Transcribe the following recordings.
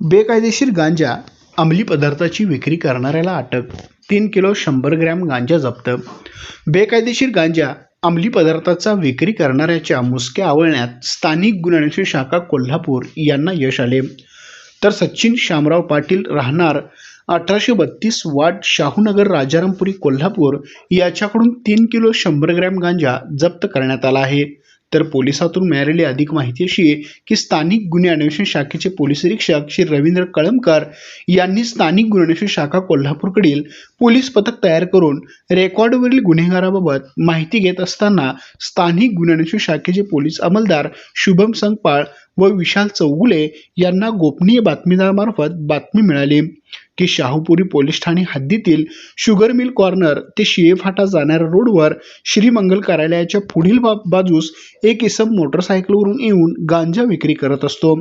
बेकायदेशीर गांजा अंमली पदार्थाची विक्री करणाऱ्याला अटक. तीन किलो शंभर ग्रॅम गांजा जप्त. बेकायदेशीर गांजा अंमली पदार्थाचा विक्री करणाऱ्याच्या मुसक्या आवळण्यात स्थानिक गुन्हे अन्वेषण शाखा कोल्हापूर यांना यश आले. तर सचिन शामराव पाटील राहणार अठराशे बत्तीस वाट शाहूनगर राजारामपुरी कोल्हापूर याच्याकडून तीन किलो शंभर ग्रॅम गांजा जप्त करण्यात आला आहे. तर पोलिसातून मिळालेली अधिक माहिती अशी आहे की स्थानिक गुन्हे अन्वेषण शाखेचे पोलीस निरीक्षक श्री रवींद्र कळमकर यांनी स्थानिक गुन्हे अन्वेषण शाखा कोल्हापूरकडील पोलीस पथक तयार करून रेकॉर्डवरील गुन्हेगाराबाबत माहिती घेत असताना स्थानिक गुन्हे अन्वेषण शाखेचे पोलीस अंमलदार शुभम संगपाळ व विशाल चौगुले यांना गोपनीय बातमीदारामार्फत बातमी मिळाली. की शाहूपुरी पोलीस ठाणे हद्दीतील शुगर मिल कॉर्नर ते शिळेफाटा जाणाऱ्या रोडवर श्रीमंगल कार्यालयाच्या पुढील बा बाजूस एक इसम मोटरसायकलवरून येऊन गांजा विक्री करत असतो.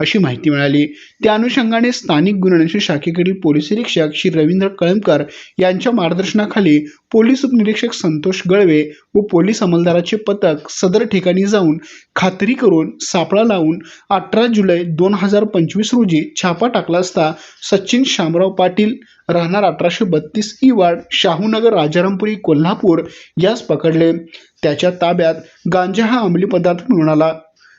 अशी माहिती मिळाली. त्या अनुषंगाने स्थानिक गुन्हे अन्वेषण शाखेकडील पोलीस निरीक्षक श्री रवींद्र कळमकर यांच्या मार्गदर्शनाखाली पोलीस उपनिरीक्षक संतोष गळवे व पोलीस अंमलदाराचे पथक सदर ठिकाणी जाऊन खात्री करून सापळा लावून अठरा जुलै दोन हजार पंचवीस रोजी छापा टाकला असता सचिन शामराव पाटील राहणार अठराशे बत्तीस ई वार्ड शाहूनगर राजारामपुरी कोल्हापूर यास पकडले. त्याच्या ताब्यात गांजा हा अंमली पदार्थ मिळून आला.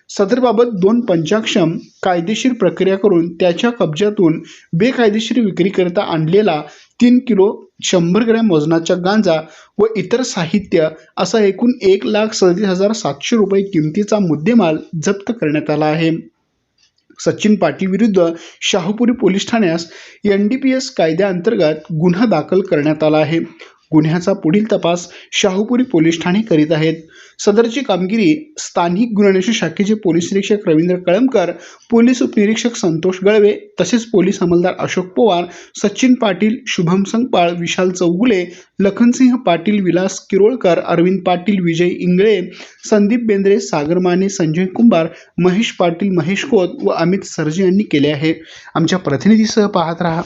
सदरबाबत दोन पंचाक्षम कायदेशीर प्रक्रिया करून त्याच्या कब्जातून बेकायदेशीर विक्रीकरिता आणलेला तीन किलो शंभर ग्रॅम वजनाच्या गांजा व इतर साहित्य असा एकूण एक लाख सदतीस हजार सातशे रुपये किमतीचा मुद्देमाल जप्त करण्यात आला आहे. सचिन पाटील विरुद्ध शाहूपुरी पोलीस ठाण्यास एन डी पी एस कायद्याअंतर्गत गुन्हा दाखल करण्यात आला आहे. गुन्ह्याचा पुढील तपास शाहूपुरी पोलीस ठाणे करीत आहेत. सदरची कामगिरी स्थानिक गुन्हे अन्वेषण शाखेचे पोलीस निरीक्षक रवींद्र कळमकर पोलीस उपनिरीक्षक संतोष गळवे तसेच पोलीस अंमलदार अशोक पवार सचिन पाटील शुभम संगपाळ विशाल चौगुले लखनसिंह पाटील विलास किरोळकर अरविंद पाटील विजय इंगळे संदीप बेंद्रे सागर माने संजय कुंभार महेश पाटील महेश खोत व अमित सरजे यांनी केले आहे. आमच्या प्रतिनिधीसह पाहत रहा.